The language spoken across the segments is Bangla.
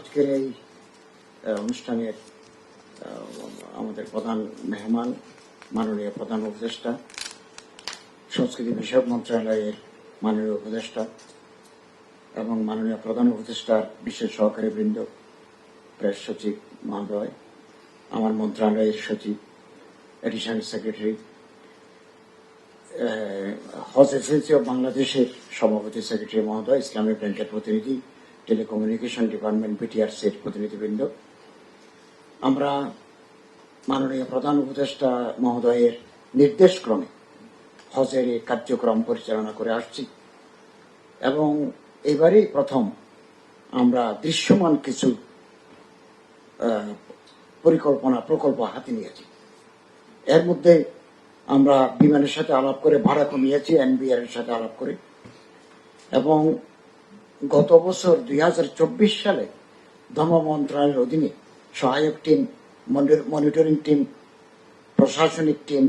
আজকের এই অনুষ্ঠানের আমাদের প্রধান মেহমান, মাননীয় প্রধান উপদেষ্টা, সংস্কৃতি বিষয়ক মন্ত্রণালয়ের মাননীয় উপদেষ্টা এবং মাননীয় প্রধান উপদেষ্টার বিশেষ সহকারী বৃন্দ, প্রেস সচিব মহোদয় আমার মন্ত্রণালয়ের সচিব, এডিশনাল সেক্রেটারি হজ এজেন্সি অফ বাংলাদেশের সভাপতি সেক্রেটারি মহোদয় ইসলামী ব্যাংকের প্রতিনিধি টেলিকমিউনিকেশন ডিপার্টমেন্ট বিটিআরসি এর প্রতিনিধিবৃন্দ। আমরা মাননীয় প্রধান উপদেষ্টা মহোদয়ের নির্দেশক্রমে হজের এই কার্যক্রম পরিচালনা করে আসছি। এবং এবারেই প্রথম আমরা দৃশ্যমান কিছু পরিকল্পনা, প্রকল্প হাতে নিয়েছি। এর মধ্যে আমরা বিমানের সাথে আলাপ করে ভাড়া কমিয়েছি, এনবিআর এর সাথে আলাপ করে। এবং গত বছর দুই হাজার চব্বিশ সালে ধর্ম মন্ত্রণালয়ের অধীনে সহায়ক টিম, মনিটর- টিম, প্রশাসনিক টিম,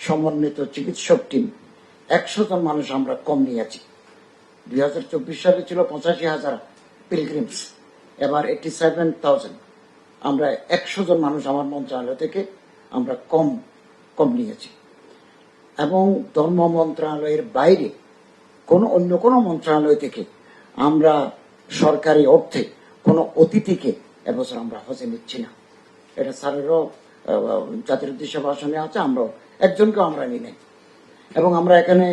সমন্বিত চিকিৎসক টিম একশো জন মানুষ আমরা কম নিয়েছি দুই হাজার চব্বিশ সালে ছিল পঁচাশি হাজার পিলগ্রিমস এবার এইটি সেভেন থাউজেন্ড আমরা একশো জন মানুষ আমার মন্ত্রণালয় থেকে আমরা কম কম নিয়েছি এবং ধর্ম মন্ত্রণালয়ের বাইরে কোন অন্য কোনো মন্ত্রণালয় থেকে আমরা সরকারি অর্থে কোনো অতিথিকে এবছর আমরা হজে নিচ্ছি না। এটা স্যারেরও জাতির উদ্দেশ্যে ভাষণে আছে, আমরাও একজনকেও আমরা নিই এবং আমরা এখানে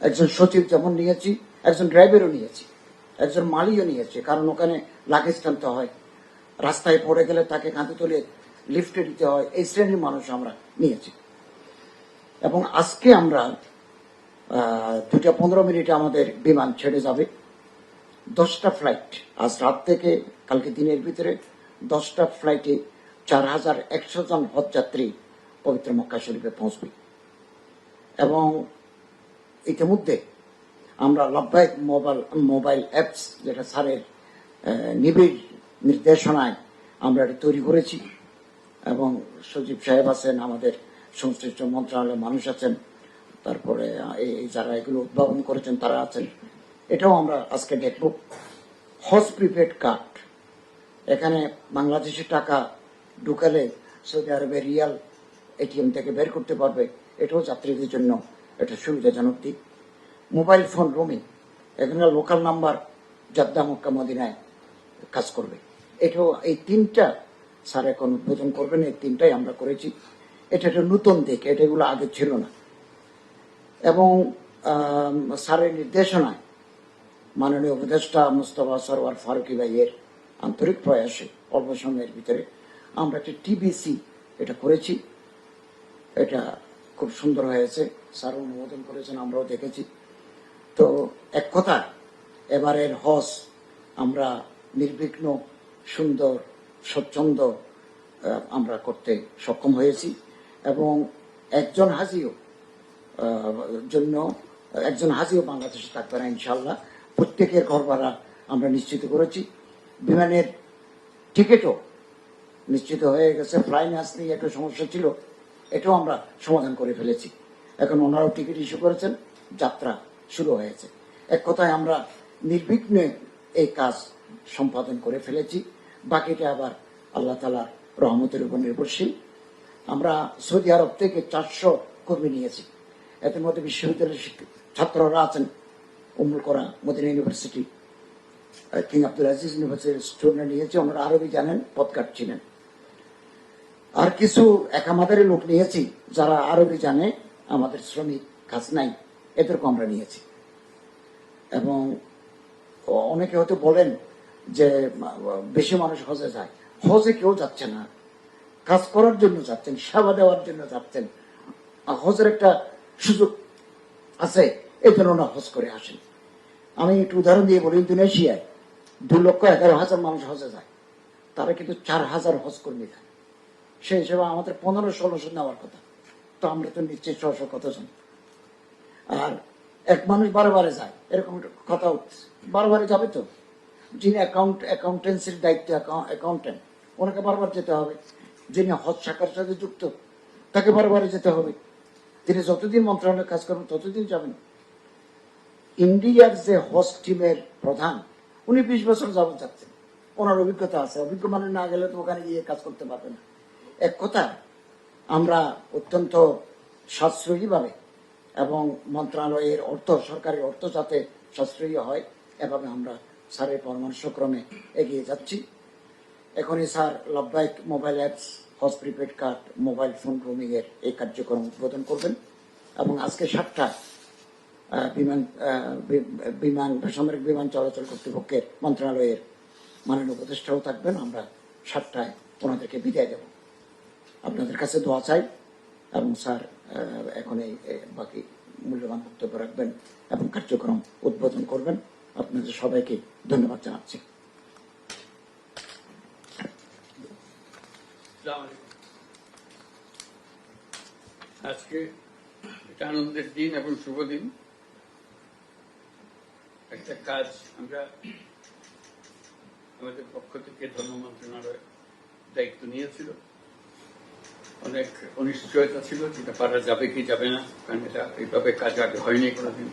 একজন সচিব যেমন নিয়েছি, একজন ড্রাইভারও নিয়েছি, একজন মালিও নিয়েছি, কারণ ওখানে লাগেজ টানতে হয়। রাস্তায় পড়ে গেলে তাকে কাঁধে তুলে লিফটে দিতে হয়, এই শ্রেণির মানুষ আমরা নিয়েছি। এবং আজকে আমরা দুটা পনেরো মিনিটে আমাদের বিমান ছেড়ে যাবে। দশটা ফ্লাইট আজ রাত থেকে কালকে দিনের ভিতরে দশটা ফ্লাইটে চার হাজার একশো জন হজযাত্রী পবিত্র মক্কা শরীফে পৌঁছবে। এবং ইতিমধ্যে আমরা লব্বায়ক মোবাইল মোবাইল অ্যাপস যেটা স্যারের নিবিড় নির্দেশনায় আমরা এটি তৈরি করেছি। এবং সচিব সাহেব আছেন, আমাদের সংশ্লিষ্ট মন্ত্রণালয়ের মানুষ আছেন। তারপরে যারা এগুলো উদ্ভাবন করেছেন, তারা আছেন। এটাও আমরা আজকে দেখব। হজ প্রিপেড কার্ড এখানে বাংলাদেশের টাকা ঢুকালে সৌদি আরবে রিয়াল এটিএম থেকে বের করতে পারবে। এটাও যাত্রীদের জন্য এটা সুবিধাজনক দিক মোবাইল ফোন রোমিং। এখানে লোকাল নাম্বার জাদ্দা মক্কা, মদিনায় কাজ করবে। এটাও এই তিনটা স্যার এখন উদ্বোধন করবেন, এই তিনটাই আমরা করেছি। এটা একটা নতুন দিক, এটা এগুলো আগে ছিল না। এবং স্যারের নির্দেশনায় মাননীয় উপদেষ্টা মুস্তফা সরওয়ার ফারুকি ভাইয়ের আন্তরিক প্রয়াসে অল্প সময়ের ভিতরে আমরা একটা টিবিসি এটা করেছি। এটা খুব সুন্দর হয়েছে, স্যার অনুমোদন করেছেন, আমরাও দেখেছি। তো এক কথা এবারের হজ আমরা নির্বিঘ্ন, সুন্দর, স্বচ্ছন্দ আমরা করতে সক্ষম হয়েছি এবং একজন হাজিও জন্য, একজন হাজিও বাংলাদেশে থাকবে না ইনশাল্লাহ প্রত্যেকের ঘর ভাড়া আমরা নিশ্চিত করেছি। বিমানের টিকিটও নিশ্চিত হয়ে গেছে। ফ্লাইনাস নিয়ে একটা সমস্যা ছিল, এটাও আমরা সমাধান করে ফেলেছি। এখন ওনারাও টিকিট ইস্যু করেছেন, যাত্রা শুরু হয়েছে। এক কথায় আমরা নির্বিঘ্নে এই কাজ সম্পাদন করে ফেলেছি। বাকিটা আবার আল্লাহ তালার রহমতের উপর নির্ভরশীল। আমরা সৌদি আরব থেকে চারশো কর্মী নিয়েছি। এদের মধ্যে বিশ্ববিদ্যালয়ের ছাত্ররা আছেন উমুল করা, Medina university. King Abdul Aziz ইউনিভার্সিটির স্টুডেন্ট নিয়েছি ওনারা আরবি জানেন, পথ কাটছিলেন। আর কিছু লোক নিয়েছি, যারা আরবি জানে, আমাদের শ্রমিক কাজ নাই, এদেরকে আমরা নিয়েছি। এবং অনেকে হয়তো বলেন যে, বেশি মানুষ হজে যায়। হজে কেউ যাচ্ছে না। কাজ করার জন্য যাচ্ছেন, সেবা দেওয়ার জন্য যাচ্ছেন। হজের একটা সুযোগ আছে, এই জন্য হজ করে আসেন। আমি একটু উদাহরণ দিয়ে বলি, ইন্দোনেশিয়ায় দু লক্ষ এগারো হাজার মানুষ হজে যায়। তারা কিন্তু চার হাজার হজ কর্মী থাকে সেই হিসেবে আমাদের পনেরো ষোলোশো নেওয়ার কথা। তো আমরা তো নিশ্চয়ই ছশো কতজন আর এক মানুষ বারে বারে যায়, এরকম কথা উঠছে। বারে বারে যাবে তো? যিনি অ্যাকাউন্ট অ্যাকাউন্টেন্সির দায়িত্ব অ্যাকাউন্টেন্ট ওনাকে বারবার যেতে হবে। যিনি হজ শাখার সাথে যুক্ত, তাকে বারবার যেতে হবে। তিনি যতদিন মন্ত্রণালয়ে কাজ করবেন ততদিন যাবেন। ইন্ডিয়ার যে হজ টিমের প্রধান উনি বিশ বছর যাবত যাচ্ছেন। ওনার অভিজ্ঞতা আছে। অভিজ্ঞ মানুষ না গেলে তো ওখানে গিয়ে কাজ করতে পারবে না। এক কথা আমরা অত্যন্ত সাশ্রয়ীভাবে এবং মন্ত্রণালয়ের অর্থ সরকারের অর্থ যাতে সাশ্রয়ী হয় এভাবে আমরা স্যারের পরামর্শক্রমে এগিয়ে যাচ্ছি। এখনই স্যার লাভবাইক মোবাইল অ্যাপস হজ prepaid card mobile phone roaming এর এই কার্যক্রম উদ্বোধন করবেন এবং আজকে সাতটায় আহ, বিমান বিমান বেসামরিক বিমান চলাচল কর্তৃপক্ষের মন্ত্রণালয়ের মাননীয় উপদেষ্টাও থাকবেন। আমরা সাতটায় ওনাদেরকে বিদায় দেব। আপনাদের কাছে দোয়া চাই এবং স্যার এখন এই বাকি মূল্যবান বক্তব্য রাখবেন এবং কার্যক্রম উদ্বোধন করবেন। আপনাদের সবাইকে ধন্যবাদ জানাচ্ছি। আজকে এটা আনন্দের দিন এবং শুভ দিন। একটা কাজ আমরা আমাদের পক্ষ থেকে ধর্ম মন্ত্রণালয় দায়িত্ব নিয়েছিল। অনেক অনিশ্চয়তা ছিল যেটা পারা যাবে কি যাবে না, কারণ এটা এইভাবে কাজ আগে হয়নি কোনোদিন।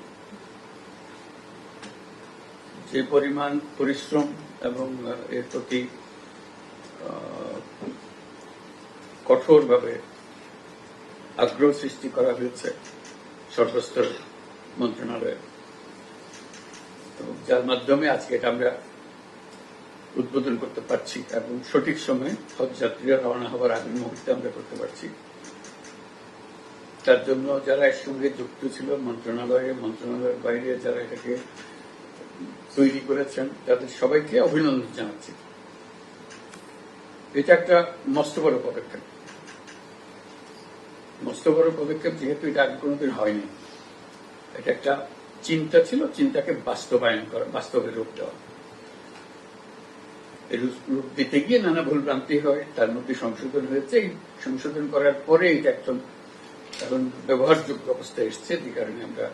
যে পরিমাণ পরিশ্রম এবং এর প্রতি কঠোরভাবে আগ্রহ সৃষ্টি করা হয়েছে সর্বস্তর মন্ত্রণালয়ে। যার মাধ্যমে আজকে এটা আমরা উদ্বোধন করতে পারছি এবং সঠিক সময়ে হজ যাত্রীরা রওনা হওয়ার আগের মুহূর্তে আমরা করতে পারছি। তার জন্য যারা এর সঙ্গে যুক্ত ছিল মন্ত্রণালয়ে মন্ত্রণালয়ের বাইরে যারা এটাকে তৈরি করেছেন, তাদের সবাইকে অভিনন্দন জানাচ্ছি। এটা একটা মস্ত বড় পদক্ষেপ। মস্ত বড় পদক্ষেপ যেহেতু এটা আগে কোনোদিন হয়নি। এটা একটা চিন্তা ছিল, চিন্তাকে বাস্তবায়ন করা, বাস্তবে রূপ দেওয়া। রূপ- দিতে গিয়ে নানা ভুল ভ্রান্তি হয়, তার মধ্যে সংশোধন হয়েছে। সংশোধন করার পরে এটা একজন এখন ব্যবহারযোগ্য অবস্থায় এসছে, যে কারণে আমরা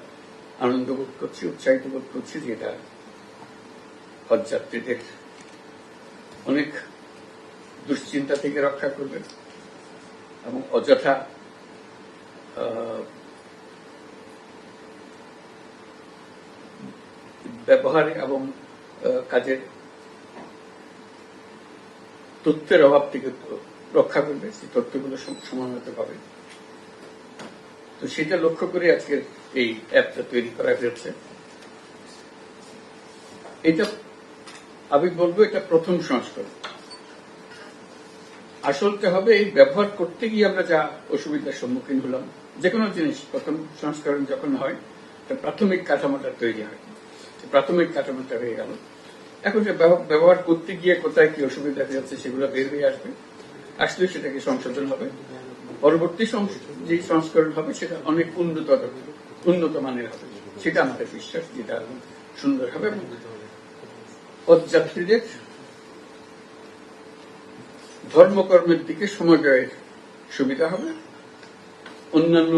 আনন্দ বোধ করছি, উৎসাহিত বোধ করছি যে এটা হজ যাত্রীদের অনেক দুশ্চিন্তা থেকে রক্ষা করবে এবং অযথা ব্যবহার এবং কাজের তথ্যের অভাব থেকে রক্ষা করবে, সেই তথ্যগুলো সম- সময়মতো পাবে তো সেটা লক্ষ্য করে আজকের এই অ্যাপটা তৈরি করা হয়েছে। এটা, আমি বলব এটা প্রথম সংস্করণ। আসলতে হবে এই ব্যবহার করতে গিয়ে আমরা যা অসুবিধার সম্মুখীন হলাম যে কোনো জিনিস প্রথম সংস্করণ যখন হয় প্রাথমিক কাঠামোটা তৈরি হয়। প্রাথমিক কাঠামোটা হয়ে গেল। এখন যে ব্যবহার করতে গিয়ে কোথায় কি অসুবিধা হচ্ছে সেগুলো বের হয়ে আসবে। আসলে সেটাকে সংশোধন হবে। পরবর্তী যে সংস্করণ হবে সেটা অনেক উন্নত উন্নত মানের হবে। সেটা আমাদের বিশ্বাস যেটা সুন্দর হবে পদযাত্রীদের ধর্মকর্মের দিকে সময় ব্যয়ের সুবিধা হবে। অন্যান্য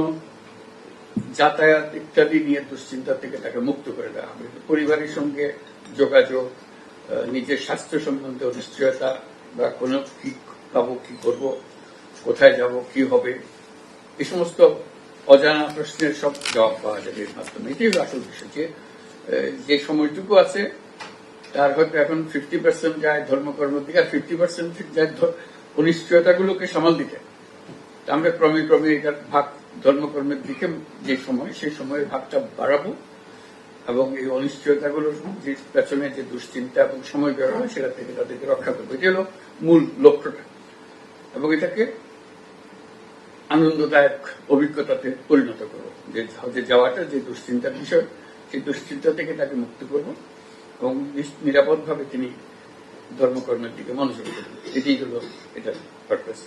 যাতায়াত ইত্যাদি নিয়ে দুশ্চিন্তা থেকে তাকে মুক্ত করে দেওয়া হবে। পরিবারের সঙ্গে যোগাযোগ নিজের স্বাস্থ্য সম্বন্ধে অনিশ্চয়তা বা কোনো কি পাবো, কি করব, কোথায় যাব, কি হবে এই সমস্ত অজানা প্রশ্নের সব জবাব পাওয়া যাবে এর মাধ্যমে। এটাই আসল বিষয় যে সময়টুকু আছে, তার হয়তো এখন ফিফটি পার্সেন্ট যায় ধর্মকর্মের দিকে, আর ফিফটি পার্সেন্ট যায় অনিশ্চয়তাগুলোকে সামাল দিতে। আমরা ক্রমে ক্রমে এটার ভাগ ধর্মকর্মের দিকে যে সময়, সেই সময়ের ভাগটা বাড়াবো এবং এই অনিশ্চয়তাগুলোর যে পেছনে যে দুশ্চিন্তা এবং সময় বের হয়, সেটা থেকে তাদেরকে রক্ষা করব। এটা হলো মূল লক্ষ্যটা। এবং এটাকে আনন্দদায়ক অভিজ্ঞতাতে পরিণত করব। যে হজে যাওয়াটা যে দুশ্চিন্তার বিষয়, সেই দুশ্চিন্তা থেকে তাকে মুক্ত করব এবং নিরাপদভাবে তিনি ধর্মকর্মের দিকে মনোযোগ করবেন এটাই হলো এটার পারপাস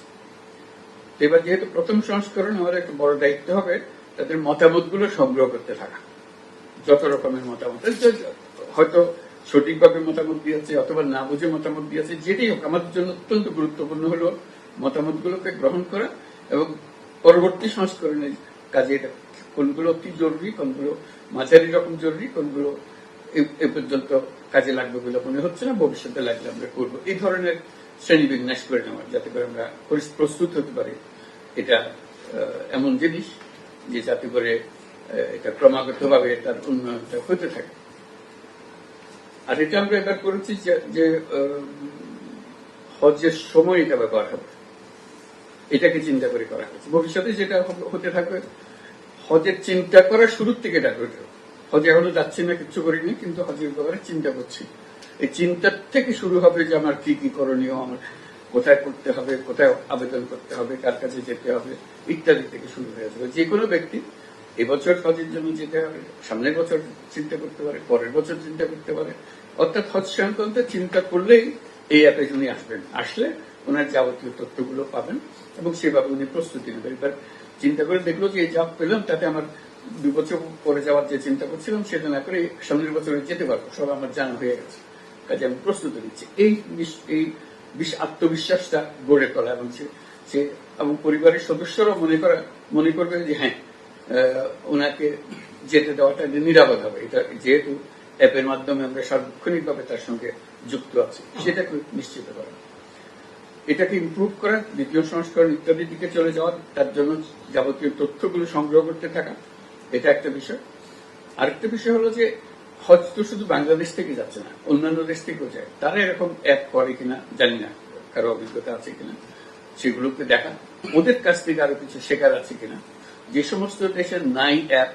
এবার যেহেতু প্রথম সংস্করণ আমাদের একটা বড় দায়িত্ব হবে, তাদের মতামতগুলো সংগ্রহ করতে থাকা। যত রকমের মতামত হয়তো সঠিকভাবে মতামত দিয়েছে অথবা না বুঝে মতামত দিয়েছে, যেটাই হোক, আমাদের জন্য অত্যন্ত গুরুত্বপূর্ণ হলো মতামতগুলোকে গ্রহণ করা এবং পরবর্তী সংস্করণের কাজে এটা কোনগুলো অতি জরুরি, কোনগুলো মাঝারি রকম জরুরি, কোনগুলো এ- পর্যন্ত কাজে লাগবে বলে মনে হচ্ছে না, ভবিষ্যতে লাগলে আমরা করব। এই ধরনের শ্রেণি বিন্যাস করে নেওয়ার যাতে করে আমরা প্রস্তুত হতে পারি। এটা এমন জিনিস যে যাতে করে এটা ক্রমাগতভাবে তার উন্নয়নটা হতে থাকে। আর এটা আমরা এবার করেছি যে- হজের সময় এটা ব্যবহার হবে এটাকে চিন্তা করে করা হয়েছে। ভবিষ্যতে যেটা হতে থাকবে হজের চিন্তা করা শুরুর থেকে এটা করে হজে এখনও যাচ্ছি না কিছু করিনি, কিন্তু হজের ব্যাপারে চিন্তা করছি। এই চিন্তার থেকে শুরু হবে যে আমার কি কি করণীয়, আমার কোথায় করতে হবে, কোথায় আবেদন করতে হবে, কার কাছে যেতে হবে, ইত্যাদি থেকে শুরু হয়ে যাবে। যে কোনো ব্যক্তি এবছর হজের জন্য যেতে হবে, সামনের বছর চিন্তা করতে পারে, পরের বছর চিন্তা করতে পারে। অর্থাৎ হজ সংক্রান্ত চিন্তা করলেই এই অ্যাপে উনি আসবেন। আসলে ওনার যাবতীয় তথ্যগুলো পাবেন এবং সেভাবে উনি প্রস্তুতি নেবেন। এবার চিন্তা করে দেখল যে এই যা পেলাম, তাতে আমার দু বছর পরে যাওয়ার যে চিন্তা করছিলাম, সেটা না করে সামনের বছরে যেতে পারব, সব আমার জানা হয়ে গেছে। কাজে আমি প্রস্তুতি নিচ্ছি। এই এই আত্মবিশ্বাসটা গড়ে তোলা এবং সে- এবং পরিবারের সদস্যরাও মনে করা, মনে করবে যে হ্যাঁ ওনাকে যেতে দেওয়াটা নিরাপদ হবে। এটা যেহেতু অ্যাপের মাধ্যমে আমরা সার্বক্ষণিকভাবে তার সঙ্গে যুক্ত আছি সেটাকে নিশ্চিত করা। এটাকে ইমপ্রুভ করা, দ্বিতীয় সংস্করণ ইত্যাদির দিকে চলে যাওয়া, তার জন্য যাবতীয় তথ্যগুলো সংগ্রহ করতে থাকা, এটা একটা বিষয়। আরেকটা বিষয় হলো যে হজ তো শুধু বাংলাদেশ থেকে যাচ্ছে না, অন্যান্য দেশ থেকেও যায়। তারা এরকম অ্যাপ করে কিনা জানি না, কারও অভিজ্ঞতা আছে কিনা, সেগুলোকে দেখা ওদের কাছ থেকে আরও কিছু শেখার আছে কিনা। যে সমস্ত দেশের নাই অ্যাপ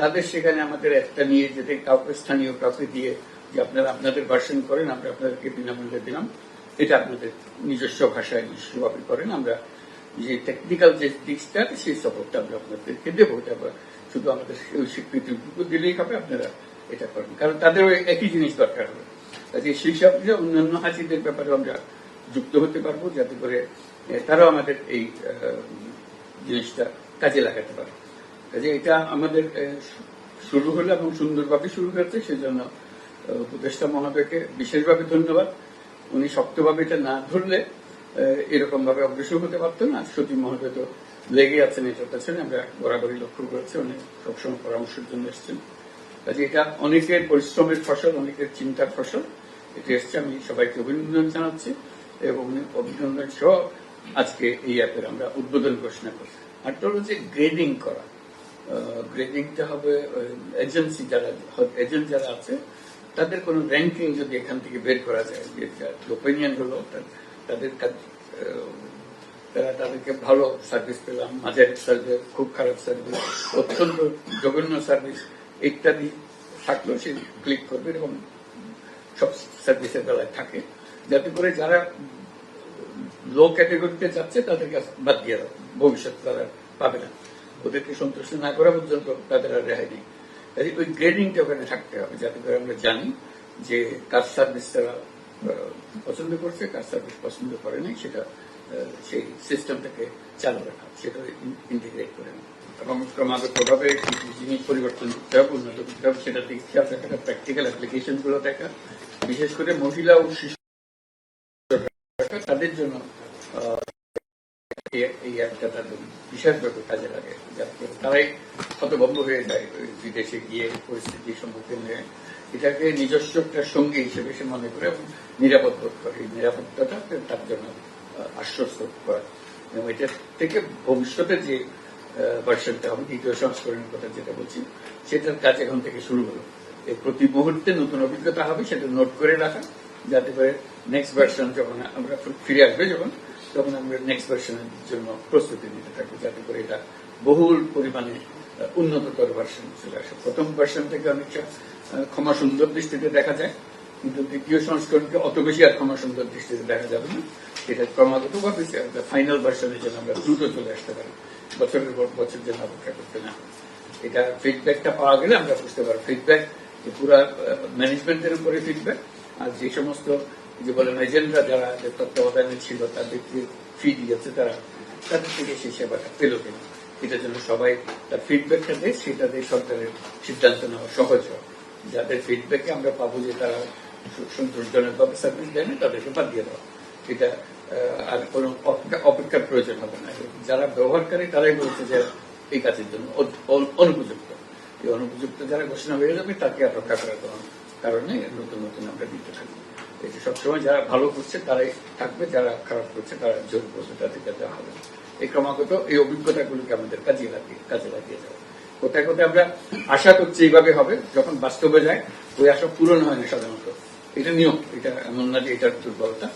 তাদের সেখানে আমাদের একটা নিয়ে যেতে, কাউকে স্থানীয় কাউকে দিয়ে যে আপনারা আপনাদের ভার্সন করেন, আমরা আপনাদেরকে বিনামূল্যে দিলাম। এটা আপনাদের নিজস্ব ভাষায়, নিজস্বভাবে করেন। আমরা যে টেকনিক্যাল যে দিকটা সেই সাপোর্টটা আমরা আপনাদেরকে দেবো। এটা শুধু আমাদের স্বীকৃতিটুকু দিলেই হবে। আপনারা এটা করেন কারণ তাদের ওই একই জিনিস দরকার হবে। কাজে সেই সব যে অন্যান্য হাজিদের ব্যাপারে আমরা যুক্ত হতে পারব, যাতে করে তারাও আমাদের এই জিনিসটা কাজে লাগাতে পারে। কাজে এটা আমাদের শুরু হলো এবং সুন্দরভাবে শুরু হয়েছে, সেজন্য উপদেষ্টা মহোদয়কে বিশেষভাবে ধন্যবাদ। উনি শক্তভাবে এটা না ধরলে এরকম ভাবে অগ্রসর হতে পারতো না। সচিব মহোদয় তো লেগে আছেন এটার পেছনে আমরা বরাবরই লক্ষ্য করেছি। উনি সবসময় পরামর্শের জন্য এসেছেন। কাজে এটা অনেকের পরিশ্রমের ফসল, অনেকের চিন্তার ফসল। এটা এসছে, আমি সবাইকে অভিনন্দন জানাচ্ছি এবং অভিনন্দন সহ আজকে এই অ্যাপের আমরা উদ্বোধন ঘোষণা করছি। আরটা হলো যে গ্রেডিং করা। গ্রেডিংটা হবে এজেন্সি যারা এজেন্ট যারা আছে, তাদের কোনো র্যাঙ্কিং যদি এখান থেকে বের করা যায়, যে ওপিনিয়ন হলো তাদের তারা তাদেরকে ভালো সার্ভিস পেলাম। মাঝারি সার্ভিস খুব খারাপ সার্ভিস অত্যন্ত জঘন্য সার্ভিস ইত্যাদি থাকলেও সে ক্লিক করবে এরকম সব সার্ভিসের বেলায় থাকে। যাতে করে যারা লো ক্যাটেগরিতে যাচ্ছে, তাদেরকে বাদ দিয়ে দাও। ভবিষ্যতে তারা পাবে না। ওদেরকে সন্তুষ্ট না করা পর্যন্ত তাদের আর রেহাই নেই। কাজে ওই গ্রেডিংটা ওখানে থাকতে হবে, যাতে করে আমরা জানি যে কার সার্ভিস তারা পছন্দ করছে, কার সার্ভিস পছন্দ করে নাই, সেটা সেই সিস্টেমটাকে চালু রাখা, সেটা ইন্টিগ্রেট করে নেওয়া। এবং ক্রমাগতভাবে জিনিস পরিবর্তন করতে হবে, উন্নত করতে হবে সেটা দিকে খেয়াল রাখাটা প্র্যাকটিক্যাল অ্যাপ্লিকেশনগুলো দেখা, বিশেষ করে মহিলা ও শিশু তাদের জন্য এই- একটা তাদের বিশেষভাবে কাজে লাগে, যাতে তারাই হতভম্ব হয়ে যায় বিদেশে গিয়ে পরিস্থিতির সম্মুখীন হয়ে। এটাকে নিজস্ব একটা সঙ্গী হিসেবে সে মনে করে এবং নিরাপদ বোধ করে। এই নিরাপত্তাটা তার জন্য আশ্বস্ত করা এবং এটা থেকে ভবিষ্যতে যে ভার্সনটা হবে, দ্বিতীয় সংস্করণের কথা যেটা বলছি, সেটার কাজ এখন থেকে শুরু হলো। প্রতি মুহূর্তে নতুন অভিজ্ঞতা হবে, সেটা নোট করে রাখা, যাতে করে নেক্সট ভার্সন যখন আমরা ফিরে আসবে যখন, তখন আমরা নেক্সট ভার্সনের জন্য প্রস্তুতি নিতে থাকব, যাতে করে এটা বহুল পরিমাণে উন্নততর ভার্সন চলে আসে। প্রথম ভার্সন থেকে অনেকটা ক্ষমা সুন্দর দৃষ্টিতে দেখা যায়, কিন্তু দ্বিতীয় সংস্করণকে অত বেশি আর ক্ষমা সুন্দর দৃষ্টিতে দেখা যাবে না। এটা ক্রমাগত ভাবে ফাইনাল ভার্সনের জন্য আমরা দ্রুত চলে আসতে পারি। বছরের পর বছর যেন অপেক্ষা করতে না। এটা ফিডব্যাকটা পাওয়া গেলে আমরা বুঝতে পারব। ফিডব্যাক পুরা ম্যানেজমেন্টের উপরে ফিডব্যাক আর যে সমস্ত যে বলেন এজেন্টরা যারা যে তত্ত্বাবধানে ছিল, তাদের যে ফি দিয়েছে তারা, তাদের থেকে সেই সেবাটা পেল কিনা। এটার জন্য সবাই তার ফিডব্যাকটা দেয়, সেটা দিয়ে সরকারের সিদ্ধান্ত নেওয়া সহজ হয়। যাদের ফিডব্যাকে আমরা পাবো যে তারা সন্তোষজনকভাবে সার্ভিস দেয় না তাদেরকে বাদ দিয়ে দেওয়া। এটা আর কোনো অপেক্ষার প্রয়োজন হবে না। যারা ব্যবহারকারী, তারাই বলছে যে এই কাজের জন্য অনুপযুক্ত। এই অনুপযুক্ত যারা ঘোষণা হয়ে যাবে, তাকে রক্ষা করার কোনো কারণে নতুন নতুন আমরা দিতে থাকব। এটা সবসময় যারা ভালো করছে, তারাই থাকবে। যারা খারাপ করছে, তারা জোর করবে তাদেরকে দেওয়া হবে। এই ক্রমাগত এই অভিজ্ঞতাগুলিকে আমাদের কাজে লাগিয়ে কাজে লাগিয়ে যাবে কোথায় কোথায় আমরা আশা করছি এইভাবে হবে। যখন বাস্তবে যায়, ওই আশা পূরণ হয় না সাধারণত। এটা নিয়ম, এটা এমন না যে এটার দুর্বলতা।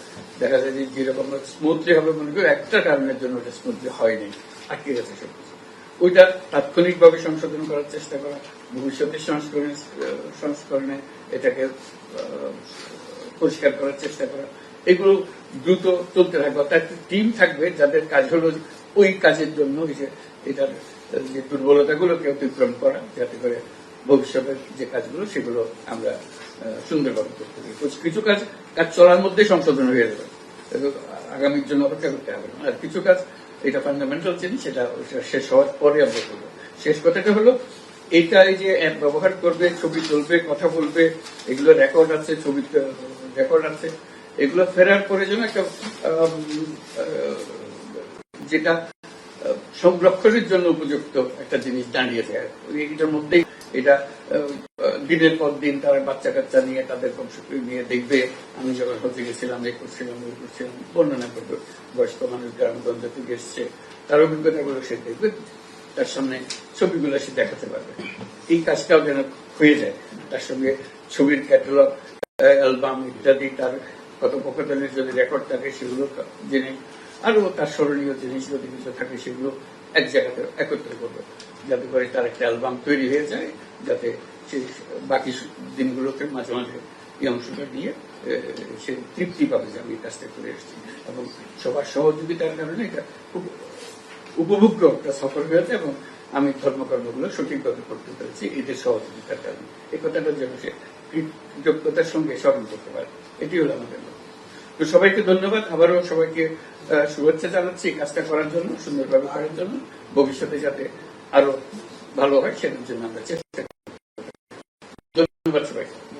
দেখা যায় যে যেরকম স্মুথলি হবে মনে করি, একটা কারণের জন্য ওটা স্মুথলি হয়নি। আটকে গেছে সব কিছু ওইটা তাৎক্ষণিকভাবে সংশোধন করার চেষ্টা করা ভবিষ্যতের সংস্করণে সংস্করণে এটাকে পরিষ্কার করার চেষ্টা করা। এগুলো দ্রুত চলতে থাকবে। অর্থাৎ টিম থাকবে যাদের কাজ হলো ওই কাজের জন্য এটার যে দুর্বলতাগুলোকে অতিক্রম করা, যাতে করে ভবিষ্যতের যে কাজগুলো সেগুলো আমরা আহ, সুন্দরভাবে করতে কিছু- কাজ কাজ চলার মধ্যে সংশোধন হয়ে যাবে। আগামীর জন্য অপেক্ষা করতে হবে। আর কিছু কাজ এটা ফান্ডামেন্টাল জিনিস সেটা শেষ হওয়ার পরে আমরা করব। শেষ কথাটা হলো এইটা এই যে অ্যাপ ব্যবহার করবে ছবি তুলবে কথা বলবে এগুলো রেকর্ড আছে ছবি রেকর্ড আছে এগুলো ফেরার পরে যেন একটা যেটা সংরক্ষণের জন্য উপযুক্ত একটা জিনিস দাঁড়িয়ে যায়। এটার মধ্যেই এটা দিনের পর দিন তারা বাচ্চা কাচ্চা নিয়ে, তাদের বংশকে নিয়ে দেখবে। আমি যখন হতে গেছিলাম এই করছিলাম ওই করছিলাম, বর্ণনা করবে। বয়স্ক মানুষ গ্রামগঞ্জ থেকে এসছে, তার অভিজ্ঞতাগুলো সে দেখবে, তার সামনে ছবিগুলো সে দেখাতে পারবে। এই কাজটাও যেন হয়ে যায়। তার সঙ্গে ছবির ক্যাটালগ অ্যালবাম ইত্যাদি, তার কত কথোপকথনের যদি রেকর্ড থাকে, সেগুলো জেনে আরও তার স্মরণীয় জিনিস যদি কিছু থাকে, সেগুলো এক জায়গাতে একত্র করবে, যাতে করে তার একটা অ্যালবাম তৈরি হয়ে যায়, যাতে সে বাকি দিনগুলোতে মাঝে মাঝে এই অংশটা নিয়ে সে তৃপ্তি পাবে যে আমি কাজটা করে এসেছি। এবং সবার সহযোগিতার কারণে এটা খুব উপভোগ্য একটা সফর হয়েছে এবং আমি ধর্মকর্মগুলো সঠিকভাবে করতে পেরেছি এদের সহযোগিতার কারণে। এই কথাটা যেন সে কৃতজ্ঞতার সঙ্গে স্মরণ করতে পারে, এটি হলো আমাদের তো সবাইকে ধন্যবাদ। আবারও সবাইকে শুভেচ্ছা জানাচ্ছি কাজটা করার জন্য সুন্দরভাবে করার জন্য। ভবিষ্যতে যাতে আরও ভালো হয়, সেটার জন্য আমরা চেষ্টা করি ধন্যবাদ সবাইকে।